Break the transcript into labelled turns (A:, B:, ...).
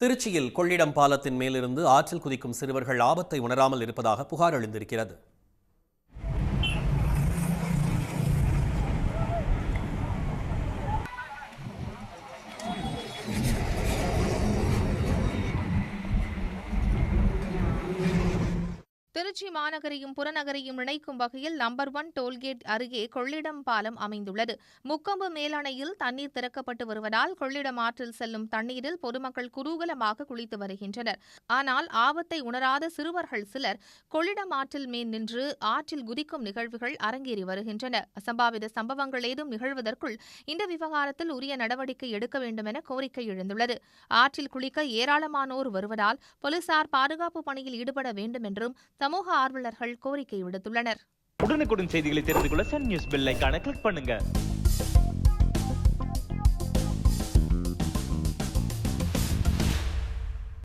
A: திருச்சியில் கொள்ளிடம் பாலத்தின் மேலிருந்து ஆற்றில் குதிக்கும் சிறுவர்கள் ஆபத்தை உணராமல் இருப்பதாக புகார் எழுந்திருக்கிறது
B: திருச்சி மாநகரையும் புறநகரையும் இணைக்கும் வகையில் நம்பர் ஒன் டோல்கேட் அருகே கொள்ளிடம் பாலம் அமைந்துள்ளது. முக்கொம்பு மேலணையில் தண்ணீர் திறக்கப்பட்டு வருவதால் கொள்ளிடம் ஆற்றில் செல்லும் தண்ணீரில் பொதுமக்கள் குதூகலமாக குளித்து வருகின்றனர். ஆனால் ஆபத்தை உணராத சிறுவர்கள் சிலர் கொள்ளிடம் ஆற்றில் மேல் நின்று ஆற்றில் குதிக்கும் நிகழ்வுகள் அரங்கேறி வருகின்றன. அசம்பாவித சம்பவங்கள் ஏதும் நிகழ்வதற்குள் இந்த விவகாரத்தில் உரிய நடவடிக்கை எடுக்க வேண்டும் என கோரிக்கை எழுந்துள்ளது. ஆற்றில் குளிக்க ஏராளமானோர் வருவதால் போலீசார் பாதுகாப்பு பணியில் ஈடுபட வேண்டும் என்றும் சமூக ஆர்வலர்கள் கோரிக்கை விடுத்துள்ளனர்.
C: உடனுக்குடன் செய்திகளை தெரிந்து கொள்ள சன் நியூஸ் பெல் கிளிக் பண்ணுங்க.